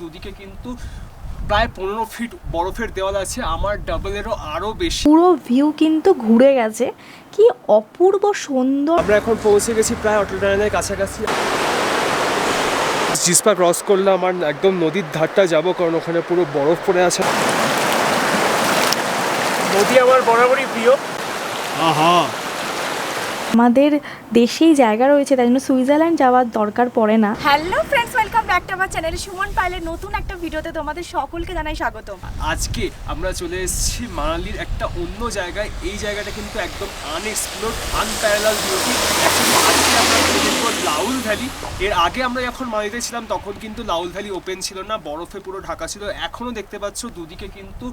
দুদিকে কিন্তু প্রায় পনেরো ফিট বরফের দেওয়াল আছে আমার ডাবলেরও আরও বেশি। পুরো ভিউ কিন্তু ঘুরে গেছে। কি অপূর্ব সুন্দর আমরা এখন পৌঁছে গেছি প্রায় অটল টানেলের কাছাকাছি। জিসপা ক্রস করলে আমার একদম নদীর ধারটা যাব কারণ ওখানে পুরো বরফ পড়ে আছে। নদী আমার বরাবরই প্রিয়। আহা। আমাদের দেশেই জায়গা রয়েছে তাই জন্য সুইজারল্যান্ড যাওয়ার দরকার পড়ে না। Hello friends welcome back to আমার চ্যানেল সুমন পাইলের নতুন একটা ভিডিওতে তোমাদের সকলকে জানাই স্বাগত আজকে আমরা চলে এসেছি মানালির একটা অন্য জায়গায়। এই জায়গাটা কিন্তু একদম unexplored unparalleled beauty Lahaul valley এর আগে আমরা যখন মানালিতে ছিলাম, তখন কিন্তু লাউল ভ্যালি ওপেন ছিল না, বরফে পুরো ঢাকা ছিল। এখনও দেখতে পাচ্ছ, দুদিকে কিন্তু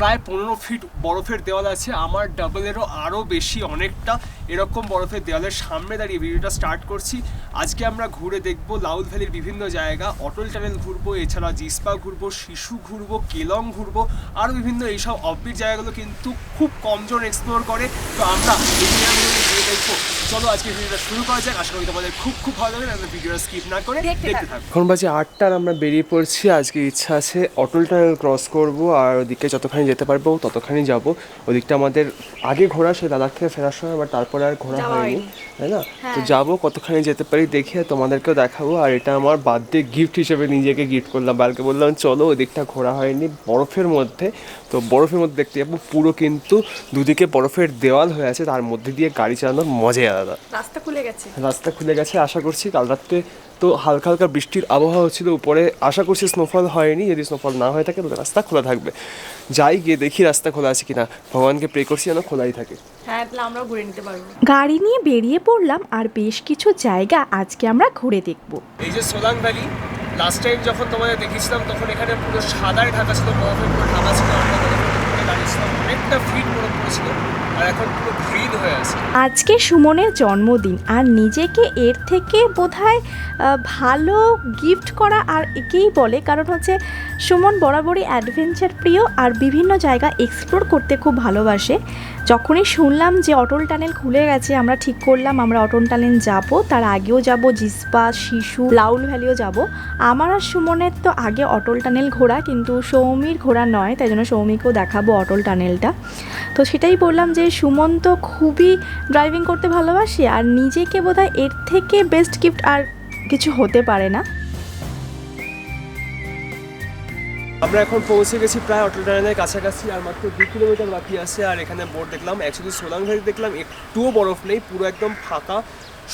প্রায় পনেরো ফিট বরফের দেওয়াল আছে। আমার ডাবলেরও আরও বেশি অনেকটা এরকম বরফের দেওয়ালের সামনে দাঁড়িয়ে ভিডিওটা স্টার্ট করছি। আজকে আমরা ঘুরে দেখব লাউল ভ্যালির বিভিন্ন জায়গা। অটল টানেল ঘুরবো এছাড়া জিসপা ঘুরবো শিশু ঘুরবো কেলং ঘুরবো আরও বিভিন্ন এইসব অফবিট জায়গাগুলো কিন্তু খুব কমজন এক্সপ্লোর করে। তো আমরা এই জায়গাগুলো ঘুরে দেখব। চলো আজকে ভিডিওটা শুরু করা যাক। আশা করি তোমাদের খুব খুব ভালো লাগবে। আমরা ভিডিওটা স্কিপ না করে দেখতে থাকব এখন বাজে আটটার আমরা বেরিয়ে পড়ছি। আজকে ইচ্ছা আছে অটল টানেল ক্রস করব আর ওদিকে যতখানি যেতে পারব ততখানি যাব। ওদিকটা আমাদের আগে ঘোরা সে লাদাখ থেকে ফেরার সময় আবার তারপরে আর ঘোরা হয়নি হয়নি। তাই না? তো যাব কতখানি যেতে পারি দেখে তোমাদেরকেও দেখাবো, আর এটা আমার বার্থডে গিফট হিসেবে নিজেকে গিফট করলাম। বালকে বললাম, চলো ওই দিকটা ঘোরা হয়নি, বরফের মধ্যে তো বরফের মধ্যে দেখতে যাব পুরো কিন্তু দুদিকে বরফের দেওয়াল হয়ে আছে তার মধ্যে দিয়ে গাড়ি চালানোর মজাই আলাদা। রাস্তা খুলে গেছে। রাস্তা খুলে গেছে আশা করছি কাল রাত্রে তো হালকা হালকা বৃষ্টির আবহাওয়া ছিল উপরে আশা করছি স্নোফল হয়নি যদি স্নোফল না হয়ে থাকে তাহলে রাস্তা খোলা থাকবে। যাই গিয়ে দেখি রাস্তা খোলা আছে কিনা ভগবানকে প্রে করছি যেন খোলাই থাকে। হ্যাঁ তাহলে আমরাও ঘুরে নিতে পারব। গাড়ি নিয়ে বেরিয়ে পড়লাম আর বেশ কিছু জায়গা আজকে আমরা ঘুরে দেখব। এই যে সোলাং ভ্যালি লাস্ট টাইম যখন তোমাদের দেখেছিলাম তখন এখানে পুরো সাদায় ঢাকা ছিল, বরফে পুরো ঢাকা ছিল বরফের অনেকটা ফিট বরফ পড়েছিল এখন হয়ে আজকে সুমনের জন্মদিন, আর নিজেকে এর থেকে বোধহয় ভালো গিফট করা আর একেই বলে, কারণ হচ্ছে সুমন বরাবরই অ্যাডভেঞ্চার প্রিয় আর বিভিন্ন জায়গা এক্সপ্লোর করতে খুব ভালোবাসে। যখনই শুনলাম যে অটল টানেল খুলে গেছে, আমরা ঠিক করলাম আমরা অটল টানেল যাব, তার আগেও যাব, জিসপা, শিশু, লাউল ভ্যালিও যাব। আমার আর সুমনের তো আগে অটল টানেল ঘোরা, কিন্তু সৌমির ঘোরা নয়, তাই জন্য সৌমিকেও দেখাবো অটল টানেলটা তো সেটাই বললাম যে সুমন তো খুবই ড্রাইভিং করতে ভালোবাসে, আর নিজেকে বোধহয় এর থেকে বেস্ট গিফট আর কিছু হতে পারে না। আমরা এখন পৌঁছে গেছি প্রায় অটল টানেলের কাছাকাছি, আর মাত্র দু কিলোমিটার বাকি আছে, আর এখানে বোর্ড দেখলাম অ্যাকচুয়ালি সোলাং দেখলাম, একটুও বরফ নেই, পুরো একদম ফাঁকা,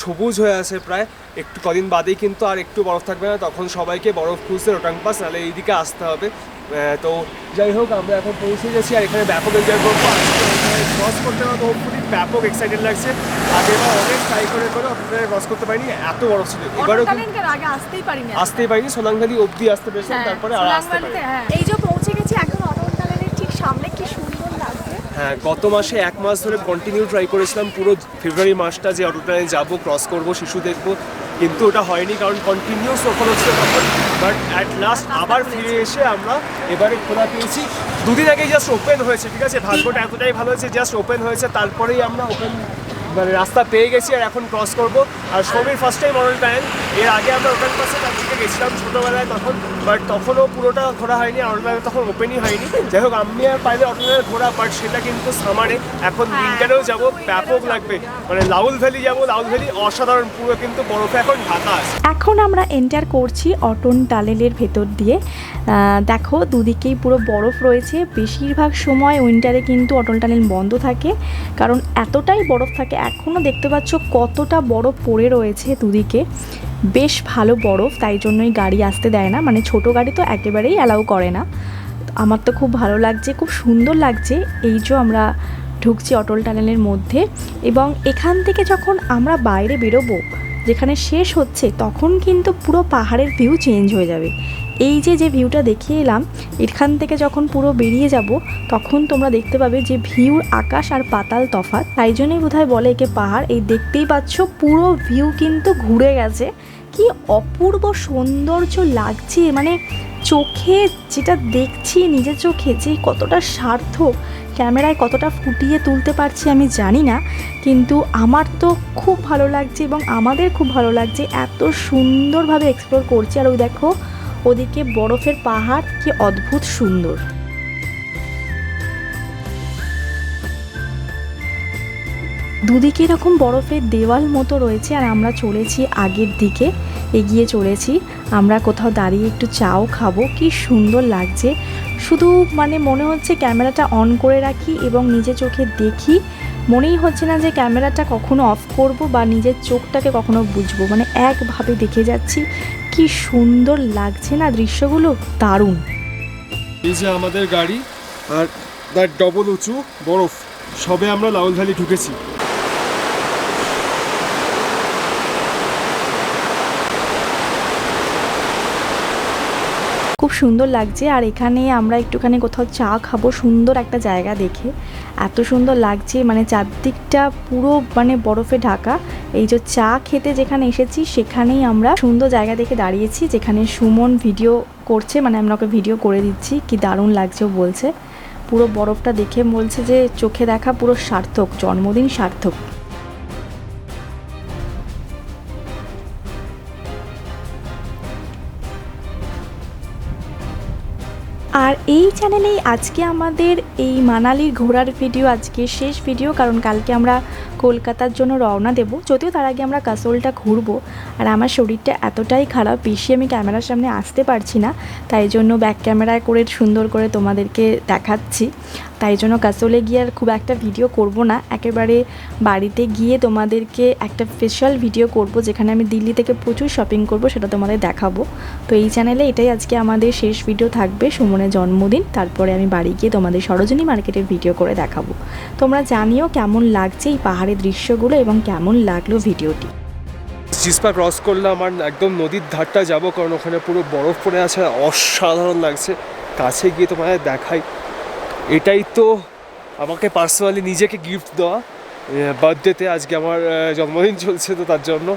সবুজ হয়ে আছে প্রায়, একটু কদিন বাদেই কিন্তু আর একটু বরফ থাকবে না, তখন সবাইকে বরফ খুঁজতে রোটাং পাস, নাহলে এইদিকে আসতে হবে। তো যাই হোক আমরা এখন পৌঁছে গেছি আর এখানে ব্যাপক এনজয় করব। ক্রস করতে পারব হোপফুলি ব্যাপক এক্সাইটেড লাগছে। আগেবার অনেক ট্রাই করে করে অতটা ক্রস করতে পারিনি এত বড় ছিল। এবারও আগে আসতেই পারিনি আসতেই পারিনি সোলাং অবধি আসতে পেরেছিলাম হ্যাঁ, তারপরে আর আসতে পারিনি। হ্যাঁ। এই যে পৌঁছে গেছি একদম অটোটালেনের ঠিক সামনে কি সুন্দর লাগছে। হ্যাঁ গত মাসে এক মাস ধরে কন্টিনিউ ট্রাই করেছিলাম পুরো ফেব্রুয়ারি মাসটা যে অটোটায় যাব ক্রস করব শিশু দেখব। কিন্তু ওটা হয়নি কারণ কন্টিনিউস সফল হচ্ছে তখন বাট অ্যাট লাস্ট আবার ফিরে এসে আমরা এবারে খোলা পেয়েছি। দুদিন আগে জাস্ট ওপেন হয়েছে ঠিক আছে? ভাগ্যটা এতটাই ভালো হয়েছে জাস্ট ওপেন হয়েছে। তারপরেই আমরা ওপেন মানে রাস্তা পেয়ে গেছি আর এখন ক্রস করব। আর সবই ফার্স্ট টাইম অনেক টাইম এর আগে আমরা ওপেন পাশে তার দিকে গেছিলাম ছোটোবেলায় তখন। বাট তখনও পুরোটা ঘোরা হয়নি আর অনলাইনে তখন ওপেনই হয়নি। যাই হোক আমি আর পাইলে অনলাইনে ঘোরা বাট সেটা কিন্তু সামারে। এখন হ্যাঁ, উইন্টারেও যাব ব্যাপক লাগবে। মানে লাউল ভ্যালি যাব লাউল ভ্যালি অসাধারণ পুরো কিন্তু বরফে এখন ঢাকা আছে। এখন আমরা এন্টার করছি অটন টানেলের ভেতর দিয়ে। দেখো দুদিকেই পুরো বরফ রয়েছে। বেশিরভাগ সময় উইন্টারে কিন্তু অটল টানেল বন্ধ থাকে কারণ এতটাই বরফ থাকে এখনও দেখতে পাচ্ছ কতটা বরফ পড়ে রয়েছে দুদিকে। বেশ ভালো বরফ, তাই জন্যই গাড়ি আসতে দেয় না। মানে ছোট গাড়ি তো একেবারেই অ্যালাউ করে না। আমার তো খুব ভালো লাগছে, খুব সুন্দর লাগছে। এই যে আমরা ঢুকছি অটল টানেলের মধ্যে এবং এখান থেকে যখন আমরা বাইরে বেরোবো, যেখানে শেষ হচ্ছে, তখন কিন্তু পুরো পাহাড়ের ভিউ চেঞ্জ হয়ে যাবে। এই যে যে ভিউটা দেখিয়ে এলাম, এখান থেকে যখন পুরো বেরিয়ে যাব, তখন তোমরা দেখতে পাবে যে ভিউর আকাশ আর পাতাল তফাৎ। তাই জন্যই বোধহয় বলে একে পাহাড়। এই দেখতেই পাচ্ছ, পুরো ভিউ কিন্তু ঘুরে গেছে। কি অপূর্ব সৌন্দর্য লাগছে মানে চোখে যেটা দেখছি নিজের চোখে যে কতটা সার্থক, ক্যামেরায় কতটা ফুটিয়ে তুলতে পারছি আমি জানি না, কিন্তু আমার তো খুব ভালো লাগছে এবং আমাদের খুব ভালো লাগছে এত সুন্দরভাবে এক্সপ্লোর করছি। আর ওই দেখো ওদিকে বরফের পাহাড়, কি অদ্ভুত সুন্দর। দুদিকে এরকম বরফের দেওয়াল মতো রয়েছে, আর আমরা চলেছি আগের দিকে। এগিয়ে চলেছি। আমরা কোথাও দাঁড়িয়ে একটু চাও খাব, কি সুন্দর লাগছে। শুধু মানে মনে হচ্ছে ক্যামেরাটা অন করে রাখি এবং নিজে চোখে দেখি। মনেই হচ্ছে না যে ক্যামেরাটা কখনো অফ করব বা নিজের চোখটাকে কখনো বুঝব। মানে একভাবে দেখে যাচ্ছি, কি সুন্দর লাগছে না দৃশ্যগুলো, দারুণ। এই যে আমাদের গাড়ি আর তার ডবল উঁচু, বরফ, সবে আমরা লাউল ভ্যালি ঢুকেছি। খুব সুন্দর লাগছে। আর এখানে আমরা একটুখানি কোথাও চা খাব, সুন্দর একটা জায়গা দেখে। এত সুন্দর লাগছে মানে চারদিকটা পুরো মানে বরফে ঢাকা। এই যে চা খেতে যেখানে এসেছি, সেখানেই আমরা সুন্দর জায়গা দেখে দাঁড়িয়েছি, যেখানে সুমন ভিডিও করছে মানে আমরা ওকে ভিডিও করে দিচ্ছি। কি দারুণ লাগছে ও বলছে। পুরো বরফটা দেখে বলছে যে, চোখে দেখা পুরো সার্থক, জন্মদিন সার্থক। চ্যানেলেই আজকে আমাদের এই মানালির ঘোরার ভিডিও আজকে শেষ ভিডিও কারণ কালকে আমরা কলকাতার জন্য রওনা দেব। যদিও তার আগে আমরা কাসোলটা ঘুরবো। আর আমার শরীরটা এতটাই খারাপ, বেশি আমি ক্যামেরার সামনে আসতে পারছি না। তাই জন্য ব্যাক ক্যামেরায় করে, সুন্দর করে তোমাদেরকে দেখাচ্ছি। তাই জন্য কাসোলে গিয়ে আর খুব একটা ভিডিও করব না। একেবারে বাড়িতে গিয়ে তোমাদেরকে একটা স্পেশাল ভিডিও করব, যেখানে আমি দিল্লি থেকে প্রচুর শপিং করব, সেটা তোমাদের দেখাবো। তো এই চ্যানেলে এটাই আজকে আমাদের শেষ ভিডিও থাকবে, সুমনের জন্মদিন। তারপরে আমি বাড়ি গিয়ে তোমাদের সরোজিনী মার্কেটের ভিডিও করে দেখাবো। তোমরা জানিও কেমন লাগছে এই পাহাড়ের দৃশ্যগুলো এবং কেমন লাগল ভিডিওটি? চিসপা ক্রস করলাম আর একদম নদীর ধারটা যাব কারণ ওখানে পুরো বরফ পড়ে আছে, অসাধারণ লাগছে। কাছে গিয়ে তোমাদের দেখাই। এটাই তো আমাকে পার্সোনালি নিজেকে গিফট দেওয়া। বার্থডেতে আজকে আমার জন্মদিন চলছে তো তার জন্য।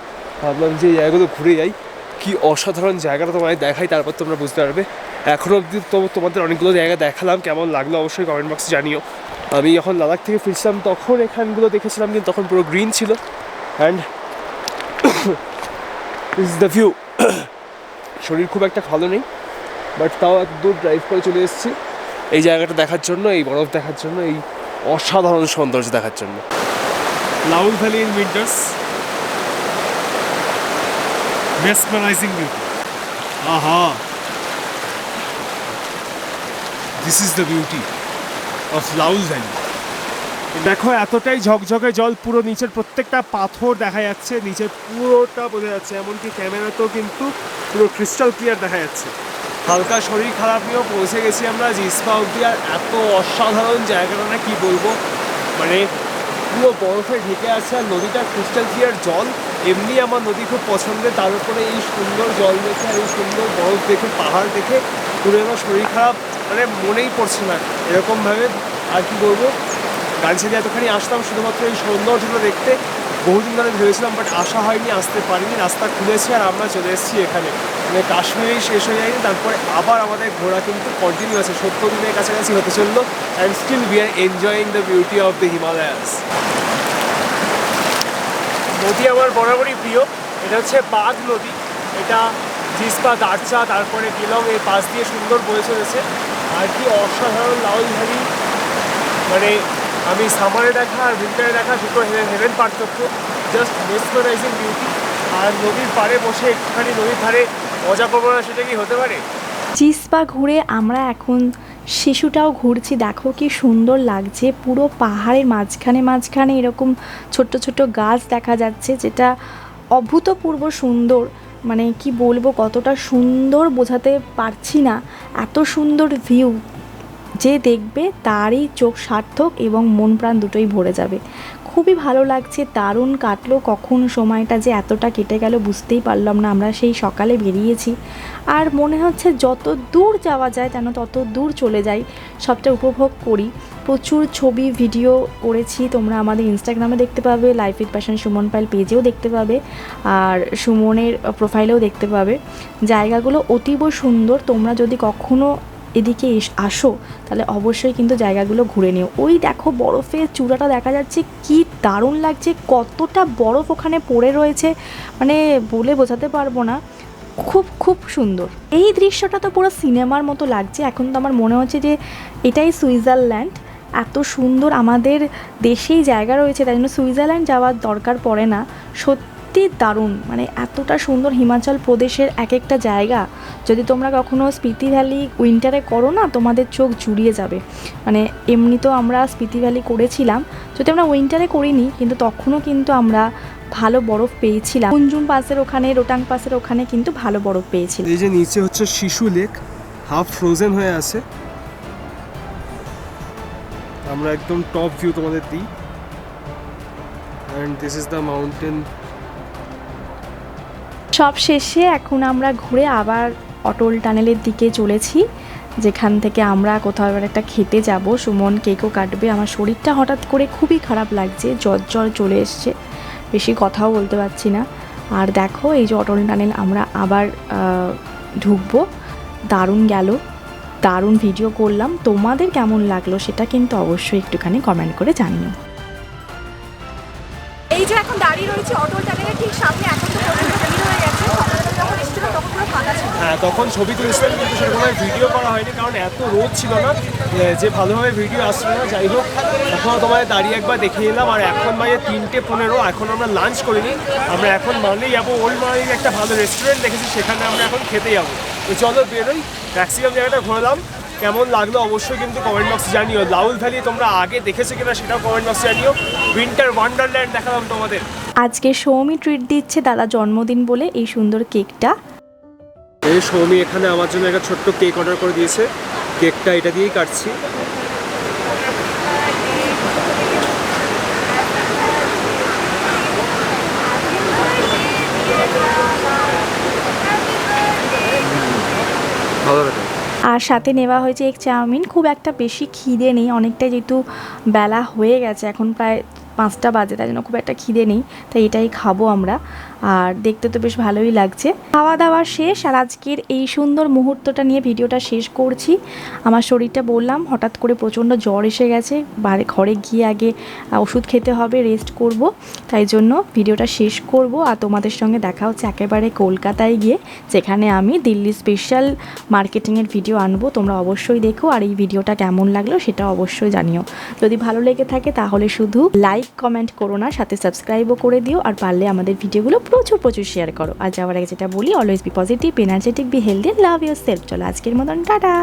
ভাবলাম যে জায়গাগুলো ঘুরে যাই। কি অসাধারণ জায়গাটা তোমায় দেখাই, তারপর তোমরা বুঝতে পারবে। এখনও অবধি তো তোমাদের অনেকগুলো জায়গা দেখালাম, কেমন লাগল অবশ্যই কমেন্ট বক্সে জানিও। আমি যখন লাদাখ থেকে ফিরছিলাম, তখন এখানগুলো দেখেছিলাম, কিন্তু তখন পুরো গ্রিন ছিল। অ্যান্ড ইজ দ্য ভিউ শরীর খুব একটা ভালো নেই বাট তাও এত দূর ড্রাইভ করে চলে এসেছি। এই জায়গাটা দেখার জন্য, এই বরফ দেখার জন্য, এই অসাধারণ সৌন্দর্য দেখার জন্য। Lahaul valley in winters mesmerizing beauty আহা দিস ইজ দ্য বিউটি দেখো, এতটাই ঝকঝকে জল পুরো নিচের প্রত্যেকটা পাথর দেখা যাচ্ছে নিচের পুরোটা বোঝা যাচ্ছে, এমনকি ক্যামেরাতেও কিন্তু পুরো ক্রিস্টাল ক্লিয়ার দেখা যাচ্ছে। হালকা শরীর খারাপ নিয়েও পৌঁছে গেছি আমরা জিসপা অব্দি আর এত অসাধারণ জায়গাটা না কি বলব? মানে পুরো বরফে ঢেকে আছে, আর নদীটা ক্রিস্টাল ক্লিয়ার জল। এমনি আমার নদী খুব পছন্দের, তার উপরে এই সুন্দর জল দেখে আর এই সুন্দর বরফ দেখে, পাহাড় দেখে পুরো আমার শরীর খারাপ মানে মনেই পড়ছে না। এরকমভাবে আর কি বলব? গাড়ি ছেড়ে এতখানি আসতাম, শুধুমাত্র এই সৌন্দর্যটা দেখতে। বহুদিন ধরে ভেবেছিলাম বাট আসা হয়নি, আসতে পারিনি। রাস্তা খুলেছে আর আমরা চলে এসেছি এখানে। মানে কাশ্মীরেই শেষ হয়ে যায়নি, তারপরে আবার আমাদের ঘোরা কিন্তু কন্টিনিউ আছে। সত্তর দিনের কাছাকাছি হতে চলল and still we are enjoying the beauty of the Himalayas নদী আমার বরাবরই প্রিয়। এটা হচ্ছে বাঘ নদী। এটা জিসপা, দারচা, তারপরে গেলং, এই পাশ দিয়ে সুন্দর বয়ে চলেছে আর কি অসাধারণ লাউল ভ্যালি মানে আমি সামারে দেখা আর উইন্টারে দেখা দুটো হেভেন পার্থক্য। জাস্ট মেসমারাইজিং বিউটি আর নদীর পাড়ে বসে একটুখানি নদীর ধারে মজা করব না, সেটা কি হতে পারে? চিসপা ঘুরে আমরা এখন শিশুটাও ঘুরছি। দেখো কি সুন্দর লাগছে। পুরো পাহাড়ের মাঝখানে মাঝখানে এরকম ছোট্ট ছোট্ট গাছ দেখা যাচ্ছে, যেটা অভূতপূর্ব সুন্দর। মানে কি বলব, কতটা সুন্দর বোঝাতে পারছি না। এত সুন্দর ভিউ যে দেখবে তারই চোখ সার্থক এবং মন প্রাণ দুটোই ভরে যাবে। খুবই ভালো লাগছে, দারুণ কাটলো, কখন সময়টা যে এতটা কেটে গেল বুঝতেই পারলাম না, আমরা সেই সকালে বেরিয়েছি। আর মনে হচ্ছে যত দূর যাওয়া যায় যেন তত দূর চলে যাই, সবটা উপভোগ করি। প্রচুর ছবি, ভিডিও করেছি, তোমরা আমাদের ইনস্টাগ্রামে দেখতে পাবে life with passion Suman Pal পেজেও দেখতে পাবে, আর সুমনের প্রোফাইলেও দেখতে পাবে। জায়গাগুলো অতীব সুন্দর, তোমরা যদি কখনো এদিকে এস- আসো, তাহলে অবশ্যই কিন্তু জায়গাগুলো ঘুরে নিও। ওই দেখো বরফের চূড়াটা দেখা যাচ্ছে, কি দারুণ লাগছে, কতটা বরফ ওখানে পড়ে রয়েছে মানে বলে বোঝাতে পারব না। খুব খুব সুন্দর। এই দৃশ্যটা তো পুরো সিনেমার মতো লাগছে, এখন তো আমার মনে হচ্ছে যে এটাই সুইজারল্যান্ড। এত সুন্দর আমাদের দেশেই জায়গা রয়েছে, তাই জন্য সুইজারল্যান্ড যাওয়ার দরকার পড়ে না। সত্যি দারুণ। মানে এতটা সুন্দর হিমাচল প্রদেশের এক একটা জায়গা। যদি তোমরা কখনো স্পিতি ভ্যালি উইন্টারে করো না, তোমাদের চোখ জুড়িয়ে যাবে। মানে এমনি তো আমরা স্পিতি ভ্যালি করেছিলাম। যদি আমরা উইন্টারে করিনি, কিন্তু তখনও কিন্তু আমরা ভালো বরফ পেয়েছিলাম। কুঞ্জুম পাসের ওখানে, রোটাং পাসের ওখানে কিন্তু ভালো বরফ পেয়েছিলাম। এই যে নিচে হচ্ছে শিশু লেক হাফ ফ্রোজেন হয়ে আছে। আমরা একদম টপ ভিউ তোমাদের দিই। And this is the mountain সব শেষে এখন আমরা ঘুরে আবার অটল টানেলের দিকে চলেছি, যেখান থেকে আমরা কোথাও এবার একটা খেতে যাব। সুমন কেকও কাটবে। আমার শরীরটা হঠাৎ করে খুবই খারাপ লাগছে জ্বর জ্বর চলে এসছে। বেশি কথাও বলতে পারছি না। আর দেখো, এই যে অটল টানেল আমরা আবার ঢুকবো। দারুণ গেল। দারুণ ভিডিও করলাম। তোমাদের কেমন লাগল সেটা কিন্তু অবশ্যই একটুখানি কমেন্ট করে জানিও। এই যে এখন দাঁড়িয়ে রয়েছে অটল টানেলের ঠিক সামনে এখন তো প্রচণ্ড ভিড় হয়ে গেছে সকালবেলা যখন এসেছিল তখন পুরো ফাঁকা ছিল হ্যাঁ তখন ছবি তুলেছিলাম, কিন্তু সেরকম ভিডিও করা হয়নি, কারণ এত রোদ ছিল না যে ভালোভাবে ভিডিও আসছিল না, যাই হোক এখন তোমাদের দাঁড়িয়ে একবার দেখে নিলাম, আর এখন বাজে তিনটে পনেরো, এখন আমরা লাঞ্চ করিনি, আমরা এখন মানলেই যাব ওল্ড মানলির একটা ভালো রেস্টুরেন্ট দেখেছি, সেখানে আমরা এখন খেতে যাব। তো চলো বেরোই ম্যাক্সিমাম জায়গাটা ঘোরালাম, কেমন লাগল অবশ্যই কিন্তু কমেন্ট বক্সে জানিও। লাউল ভ্যালি তোমরা আগে দেখেছ কিনা সেটাও কমেন্ট বক্সে জানিও। উইন্টার ওয়ান্ডারল্যান্ড দেখালাম তোমাদের। আজকে সৌমি ট্রিট দিচ্ছে দাদা জন্মদিন বলে এই সুন্দর কেকটা এই সৌমি এখানে আমার জন্য একটা ছোট্ট কেক অর্ডার করে দিয়েছে। কেকটা এটা দিয়েই কাটছি। আর সাথে নেওয়া হয়েছে এক চাউমিন। খুব একটা বেশি খিদে নেই, অনেকটা যেহেতু বেলা হয়ে গেছে, এখন প্রায় পাঁচটা বাজে তাই জন্য খুব একটা খিদে নেই, তাই এটাই খাব আমরা। আর দেখতে তো বেশ ভালোই লাগছে। খাওয়া দাওয়া শেষ, আর আজকের এই সুন্দর মুহূর্তটা নিয়ে ভিডিওটা শেষ করছি। আমার শরীরটা বললাম, হঠাৎ করে প্রচণ্ড জ্বর এসে গেছে বাড়ি ঘরে গিয়ে আগে ওষুধ খেতে হবে রেস্ট করব। তাই জন্য ভিডিওটা শেষ করব, আর তোমাদের সঙ্গে দেখা হচ্ছে একেবারে কলকাতায় গিয়ে, যেখানে আমি দিল্লি স্পেশাল মার্কেটিংয়ের ভিডিও আনব। তোমরা অবশ্যই দেখো, আর এই ভিডিওটা কেমন লাগল সেটা অবশ্যই জানিও। যদি ভালো লেগে থাকে তাহলে শুধু লাইক কমেন্ট করো না, সাথে সাবস্ক্রাইবও করে দিও, আর পারলে আমাদের ভিডিওগুলো প্রচুর প্রচুর শেয়ার করো। আর যাওয়ার আগে যেটা বলি always be positive energetic be healthy love yourself চলো আজকের মতন, টাটা!